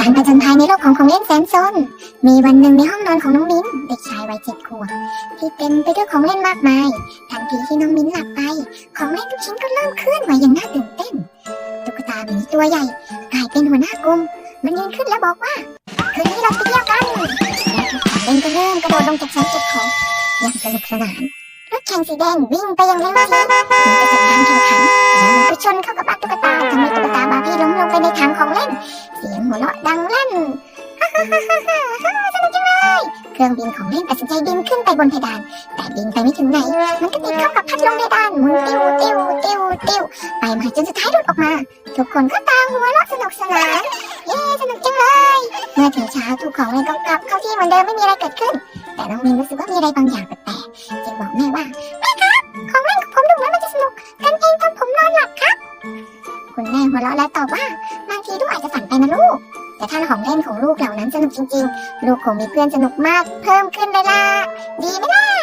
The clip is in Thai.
การผจญภัยในโลกของของเล่นแสนซน มีวันหนึ่งในห้องนอนของน้องมิ้นเด็กชายวัยเจ็ดขวบที่เต็มไปด้วยของเล่นมากมาย ทันทีที่น้องมิ้นหลับไป ของเล่นทุกชิ้นก็เริ่มเคลื่อนไหวอย่างน่าตื่นเต้น ตุ๊กตาหมีตัวใหญ่กลายเป็นหัวหน้ากลุ่มมันยืนขึ้นแล้วบอกว่าคืนนี้เราไปเที่ยวกันและทุกของเล่นก็เริ่มกระโดดลงจากชั้นเก็บของอย่างสนุกสนานรถแข่งสีแดงวิ่งไปอย่างเร่งรีบเหมือนจะจัดการแข่งขันแล้วมันก็ชนเข้ากับ หัวเราะดังลั่นฮ่าฮ่าฮ่าฮ่าฮ่าสนุกจังเลยเครื่องบินของเล่นตัดสินใจบินขึ้นไปบนเพดาน แต่บินไปไม่ถึงไหน มันก็ติดเข้ากับพัดลมเพดานหมุนติ้วติ้วติ้วติ้วไปมาจนสุดท้ายหลุดออกมา ทุกคนก็ต่างหัวเราะสนุกสนาน เย้สนุกจังเลย เมื่อถึงเช้าทุกของเล่นก็กลับเข้าที่เหมือนเดิมไม่มีอะไรเกิดขึ้น แต่น้องมินรู้สึกว่ามีอะไรบางอย่างแปลกๆจึงบอกแม่ว่าแม่ครับของเล่นของผมดูเหมือนมันจะสนุก กันเองตอนผมนอนหลับครับ คุณแม่หัวเราะและตอบว่าางทีลูกอาจจะฝันไปนะลูก แต่ถ้าของเล่นของลูกเหล่านั้นสนุกจริงๆ ลูกคงมีเพื่อนสนุกมาก เพิ่มขึ้นเลยล่ะ ดีไหมล่ะ